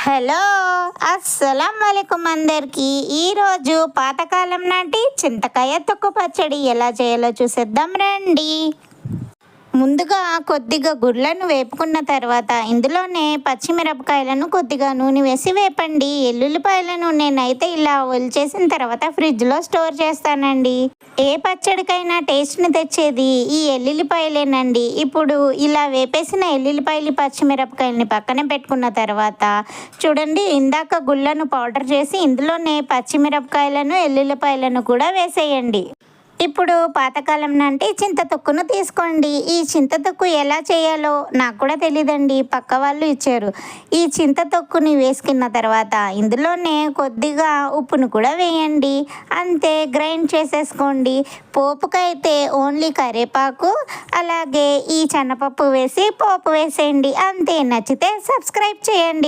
Hello అస్సలం వలైకుం అందరికి ఈరోజు పాతకాలం నాటి చింతకాయ తొక్కు పచ్చడి ఎలా చేయాలో చూసేద్దాం రండి. ముందుగా కొద్దిగా గుడ్లను వేపుకున్న తర్వాత ఇందులోనే పచ్చిమిరపకాయలను కొద్దిగా నూనె వేసి వేపండి. ఎల్లుల్లిపాయలను నేనైతే ఇలా ఒలిచేసిన తర్వాత ఫ్రిడ్జ్లో స్టోర్ చేస్తానండి. ఏ పచ్చడికైనా టేస్ట్ని తెచ్చేది ఈ ఎల్లుల్లిపాయలేనండి. ఇప్పుడు ఇలా వేపేసిన ఎల్లుల్లిపాయలు పచ్చిమిరపకాయలని పక్కన పెట్టుకున్న తర్వాత చూడండి ఇందాక గుళ్ళను పౌడర్ చేసి ఇందులోనే పచ్చిమిరపకాయలను ఎల్లుల్లిపాయలను కూడా వేసేయండి. ఇప్పుడు పాతకాలం అంటే చింత తొక్కును తీసుకోండి. ఈ చింత తొక్కు ఎలా చేయాలో నాకు కూడా తెలియదండి పక్క వాళ్ళు ఇచ్చారు. ఈ చింత తొక్కుని వేసుకున్న తర్వాత ఇందులోనే కొద్దిగా ఉప్పును కూడా వేయండి. అంతే గ్రైండ్ చేసేసుకోండి. పోపుకైతే ఓన్లీ కరివేపాకు అలాగే ఈ శనపప్పు వేసి పోపు వేసేయండి. అంతే. నచ్చితే సబ్స్క్రైబ్ చేయండి.